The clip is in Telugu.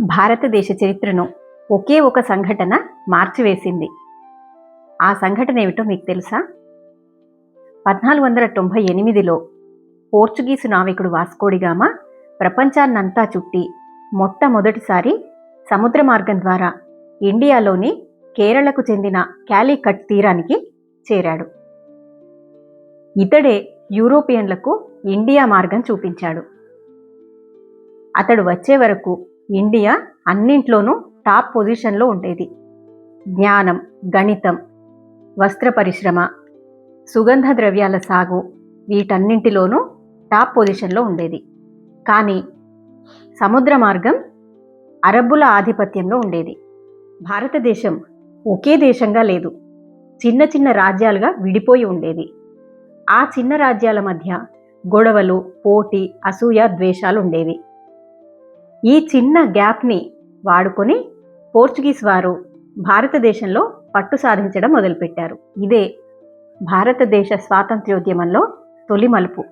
భారతదేశ చరిత్రను ఒకే ఒక సంఘటన మార్చివేసింది. ఆ సంఘటన ఏమిటో మీకు తెలుసా? పద్నాలుగు వందల తొంభై ఎనిమిదిలో పోర్చుగీసు నావికుడు వాస్కోడిగామా ప్రపంచాన్నంతా చుట్టి మొట్టమొదటిసారి సముద్ర మార్గం ద్వారా ఇండియాలోని కేరళకు చెందిన క్యాలీకట్ తీరానికి చేరాడు. ఇతడే యూరోపియన్లకు ఇండియా మార్గం చూపించాడు. అతడు వచ్చే వరకు ఇండియా అన్నింట్లోనూ టాప్ పొజిషన్లో ఉండేది. జ్ఞానం గణితం వస్త్ర పరిశ్రమ సుగంధ ద్రవ్యాల సాగు వీటన్నింటిలోనూ టాప్ పొజిషన్లో ఉండేది. కానీ సముద్ర మార్గం అరబ్బుల ఆధిపత్యంలో ఉండేది. భారతదేశం ఒకే దేశంగా లేదు. చిన్న చిన్న రాజ్యాలుగా విడిపోయి ఉండేది. ఆ చిన్న రాజ్యాల మధ్య గొడవలు పోటీ అసూయ ద్వేషాలు ఉండేవి. ఈ చిన్న గ్యాప్ని వాడుకొని పోర్చుగీస్ వారు భారతదేశంలో పట్టు సాధించడం మొదలుపెట్టారు. ఇదే భారతదేశ స్వాతంత్ర్యోద్యమంలో తొలి మలుపు.